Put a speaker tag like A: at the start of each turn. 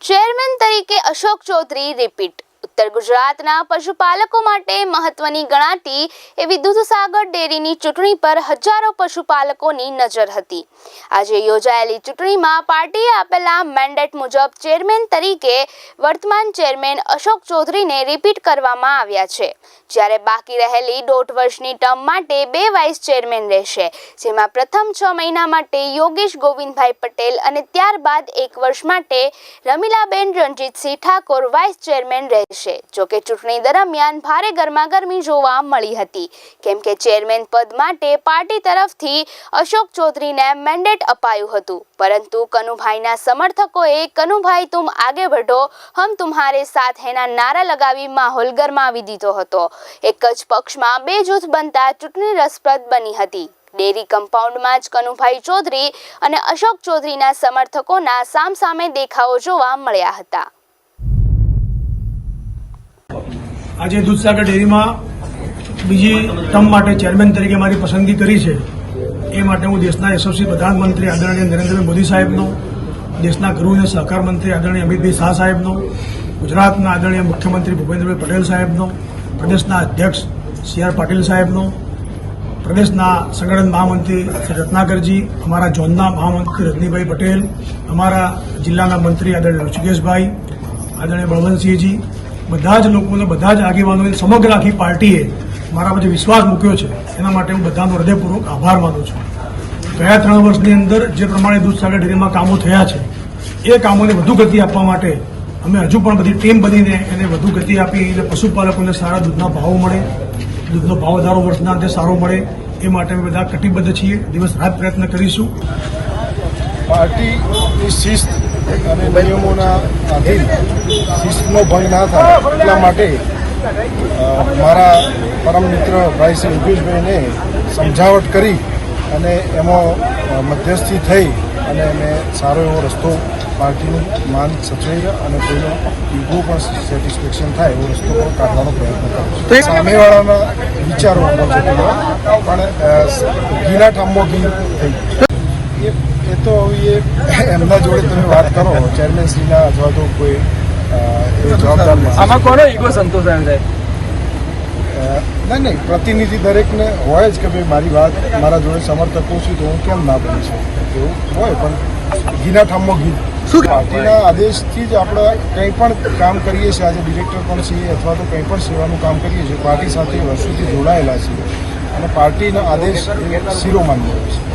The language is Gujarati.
A: ચેરમેન તરીકે અશોક ચૌધરી રિપીટ ઉત્તર ગુજરાતના પશુપાલકો માટે મહત્વની ગણાતી એવી દૂધસાગર ડેરીની ચૂંટણી પર હજારો પશુપાલકોની નજર હતી. આજે યોજાયેલી ચૂંટણીમાં પાર્ટીએ આપેલા મેન્ડેટ મુજબ ચેરમેન તરીકે વર્તમાન ચેરમેન અશોક ચૌધરીને રિપીટ કરવામાં આવ્યા છે. જ્યારે બાકી રહેલી દોઢ વર્ષની ટર્મ માટે બે વાઇસ ચેરમેન રહેશે, જેમાં પ્રથમ છ મહિના માટે યોગેશ ગોવિંદભાઈ પટેલ અને ત્યારબાદ એક વર્ષ માટે રમીલાબેન રણજીતસિંહ ઠાકોર વાઇસ ચેરમેન રહેશે. જોકે ચૂંટણી દરમિયાન ભારે ગરમાગરમી જોવા મળી હતી. કેમ કે ચેરમેન પદ માટે પાર્ટી તરફથી અશોક ચૌધરીને મેન્ડેટ અપાયું હતું. પરંતુ કનુભાઈના સમર્થકોએ, કનુભાઈ, તુમ આગે વઢો. હમ તુમ્હારે સાથ હેના નારા લગાવી માહોલ ગરમાવી દીધો હતો. એક જ પક્ષમાં બે જૂથ બનતા ચૂંટણી રસપ્રદ બની હતી. ડેરી કમ્પાઉન્ડમાં જ કનુભાઈ ચૌધરી અને અશોક ચૌધરીના સમર્થકોના સામસામે દેખાવો જોવા મળ્યા હતા.
B: આજે દૂધસાગર ડેરીમાં બીજી ટર્મ માટે ચેરમેન તરીકે મારી પસંદગી કરી છે. એ માટે હું દેશના યશસ્વી પ્રધાનમંત્રી આદરણીય નરેન્દ્રભાઈ મોદી સાહેબનો, દેશના ગૃહ અને સહકાર મંત્રી આદરણીય અમિતભાઈ શાહ સાહેબનો, ગુજરાતના આદરણીય મુખ્યમંત્રી ભૂપેન્દ્રભાઈ પટેલ સાહેબનો, પ્રદેશના અધ્યક્ષ સી આર પાટીલ સાહેબનો, પ્રદેશના સંગઠન મહામંત્રી શ્રી રત્નાકરજી, અમારા ઝોનના મહામંત્રી રજનીભાઈ પટેલ, અમારા જિલ્લાના મંત્રી આદરણીય ઋષિકેશભાઈ, આદરણીય બળવંતસિંહજી બધા જ લોકોને, બધા જ આગેવાનોએ સમગ્ર આખી પાર્ટીએ મારા પર જે વિશ્વાસ મૂક્યો છે, એના માટે હું બધાનો હૃદયપૂર્વક આભાર માનું છું. ગયા ત્રણ વર્ષની અંદર જે પ્રમાણે દૂધસાગર ડેરીમાં કામો થયા છે, એ કામોને વધુ ગતિ આપવા માટે અમે હજુ પણ બધી ટીમ બનીને એને વધુ ગતિ આપી એટલે પશુપાલકોને સારા દૂધના ભાવો મળે, દૂધનો ભાવ વધારો વર્ષના અંતે સારો મળે, એ માટે અમે બધા કટિબદ્ધ છીએ. દિવસ રાત પ્રયત્ન કરીશું.
C: પાર્ટીની શિસ્ત અને નિયમોના આધીન શિસ્તનો ભંગ ના થાય એટલા માટે મારા પરમ મિત્ર ભાઈ શ્રી યોગેશભાઈને સમજાવટ કરી અને એમાં મધ્યસ્થી થઈ અને મેં સારો એવો રસ્તો પાર્ટીનું માન સચવાઈ અને કોઈનો ઈગો પણ સેટિસ્ફેક્શન થાય એવો રસ્તો પણ કાઢવાનો પ્રયત્ન કરું સામેવાળાના વિચારો પણ ગીરા ઘીના ઠામમાં ઘી થઈ. તો એ એમના જોડે તમે વાત કરો ચેરમેન શ્રીના અથવા તો કોઈ.
D: આમાં કોનો ઈગો સંતોષાય સાહેબ?
C: અ, નહીં નહીં પ્રતિનિધિ દરેકને હોય જ કે ભાઈ મારી વાત મારા જોડે સમર્થકો છું તો હું કેમ ના બની શકું એવું હોય પણ ઘીના ઠામો ઘી. પાર્ટીના આદેશથી જ આપણે કંઈ પણ કામ કરીએ છીએ આજે ડિરેક્ટર પણ છીએ અથવા તો કંઈ પણ સેવાનું કામ કરીએ છીએ પાર્ટી સાથે વર્ષોથી જોડાયેલા છીએ. અને પાર્ટીનો આદેશ એ શિરોમાન્ય હોય છે.